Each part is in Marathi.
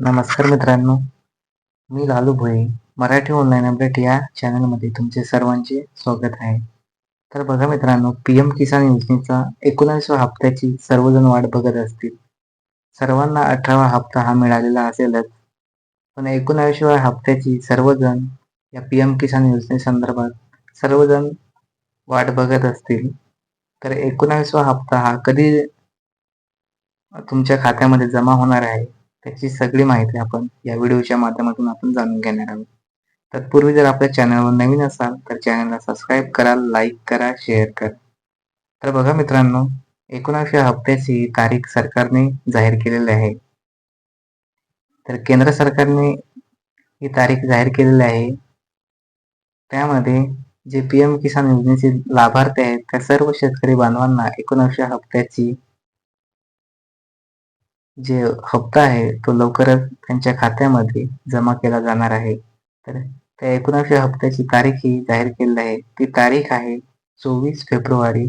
नमस्कार मित्रांनो मी लालू भोये. मराठी ऑनलाईन अपडेट या चॅनलमध्ये तुमचे सर्वांचे स्वागत आहे. तर बघा मित्रांनो पी एम किसान योजनेचा एकोणावीसव्या हप्त्याची सर्वजण वाट बघत असतील. सर्वांना अठरावा हप्ता हा मिळालेला असेलच. पण एकोणावीसव्या हप्त्याची सर्वजण या पी एम किसान योजनेसंदर्भात सर्वजण वाट बघत असतील. तर एकोणावीसवा हप्ता हा कधी तुमच्या खात्यामध्ये जमा होणार आहे? त्याची सगळी माहिती आपण या व्हिडिओच्या माध्यमातून आपण जाणून घेणार आहोत. तत्पूर्वी जर आपल्या चॅनलवर नवीन असाल तर चॅनलला सबस्क्राईब करा लाईक करा शेअर करा. तर बघा मित्रांनो एकोणाशे हप्त्याची तारीख सरकारने जाहीर केलेली आहे. तर केंद्र सरकारने ही तारीख जाहीर केलेली आहे. त्यामध्ये जे पी एम किसान योजनेचे लाभार्थी आहेत त्या सर्व शेतकरी बांधवांना एकोणाशे हप्त्याची जे हप्ता आहे तो लवकरच त्यांच्या खात्यामध्ये जमा केला जाणार आहे. तर त्या एकोणावीसशे हप्त्याची तारीख ही जाहीर केलेली आहे. ती तारीख आहे चोवीस फेब्रुवारी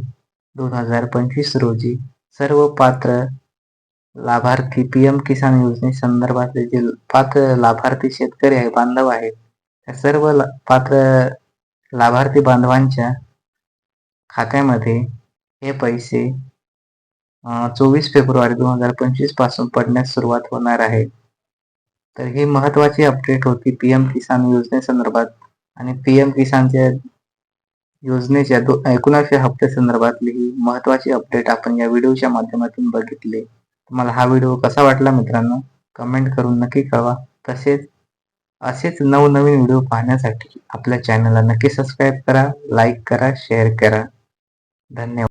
दोन हजार पंचवीस रोजी. सर्व पात्र लाभार्थी पी एम किसान योजनेसंदर्भातले जे पात्र लाभार्थी शेतकरी आहे बांधव आहेत त्या सर्व पात्र लाभार्थी बांधवांच्या खात्यामध्ये हे पैसे चोवीस फेब्रुवारी दोन हजार पंचवीसपासून पडण्यास सुरुवात होणार आहे. तर ही महत्वाची अपडेट होती पी एम किसान योजनेसंदर्भात आणि पी एम किसानच्या योजनेच्या दो एकोणीसशे हप्ते संदर्भातली ही महत्वाची अपडेट आपण या व्हिडिओच्या माध्यमातून बघितले. तुम्हाला हा व्हिडिओ कसा वाटला मित्रांनो? कमेंट करून नक्की कळवा. तसेच असेच नवनवीन व्हिडिओ पाहण्यासाठी आपल्या चॅनलला नक्की सबस्क्राईब करा लाईक करा शेअर करा. धन्यवाद.